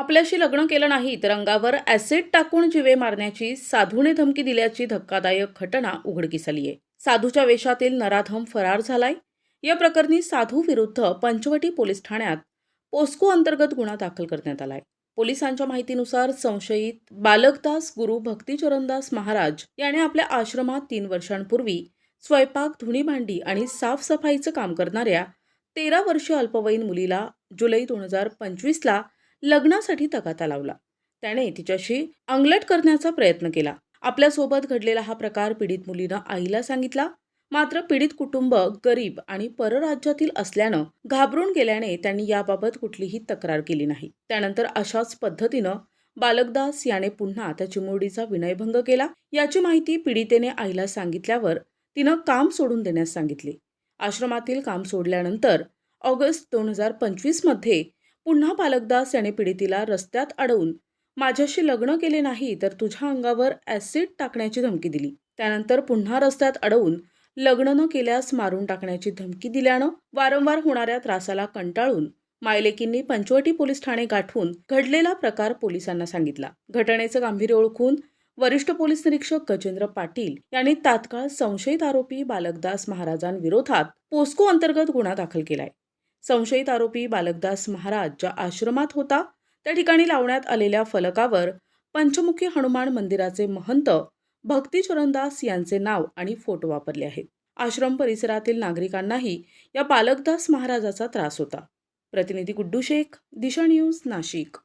आपल्याशी लग्न केलं नाही तर अंगावर ऍसिड टाकून जिवे मारण्याची साधूने धमकी दिल्याची धक्कादायक घटना उघडकीस आली आहे साधूच्या वेशातील नराधम फरार झालाय. या प्रकरणी साधू विरुद्ध पंचवटी पोलीस ठाण्यात पोस्को अंतर्गत गुन्हा दाखल करण्यात आलाय. पोलिसांच्या माहितीनुसार संशयित बालकदास गुरु भक्तीचरणदास महाराज याने आपल्या आश्रमात तीन वर्षांपूर्वी स्वयंपाक धुणी भांडी आणि साफसफाईचं काम करणाऱ्या तेरा वर्षीय अल्पवयीन मुलीला जुलै दोन हजार पंचवीसला लग्नासाठी तगाता लावला. त्याने तिच्याशी अंगलट करण्याचा प्रयत्न केला. आपल्यासोबत घडलेला हा प्रकार पीडित मुलीनं आईला सांगितला. मात्र पीडित कुटुंब गरीब आणि परराज्यातील असल्यानं घाबरून गेल्याने त्यांनी याबाबत कुठलीही तक्रार केली नाही. त्यानंतर अशाच पद्धतीनं बालकदास याने पुन्हा त्या चिमुरडीचा विनयभंग केला. याची माहिती पीडितेने आईला सांगितल्यावर तिनं काम सोडून देण्यास सांगितले. आश्रमातील काम सोडल्यानंतर ऑगस्ट दोन हजार पंचवीसमध्ये पुन्हा बालकदास याने पीडितीला रस्त्यात अडवून माझ्याशी लग्न केले नाही तर तुझ्या अंगावर ॲसिड टाकण्याची धमकी दिली. त्यानंतर पुन्हा रस्त्यात अडवून लग्न न केल्यास मारून टाकण्याची धमकी दिल्यानं वारंवार होणाऱ्या त्रासाला कंटाळून मायलेकींनी पंचवटी पोलीस ठाणे गाठून घडलेला प्रकार पोलिसांना सांगितला. घटनेचं गांभीर्य ओळखून वरिष्ठ पोलीस निरीक्षक गजेंद्र पाटील यांनी तात्काळ संशयित आरोपी बालकदास महाराजांविरोधात पोस्को अंतर्गत गुन्हा दाखल केलाय. संशयित आरोपी बालकदास महाराज ज्या आश्रमात होता त्या ठिकाणी लावण्यात आलेल्या फलकावर पंचमुखी हनुमान मंदिराचे महंत भक्ती चरणदास यांचे नाव आणि फोटो वापरले आहेत. आश्रम परिसरातील नागरिकांनाही या बालकदास महाराजाचा त्रास होता. प्रतिनिधी गुड्डू शेख दिशा न्यूज नाशिक.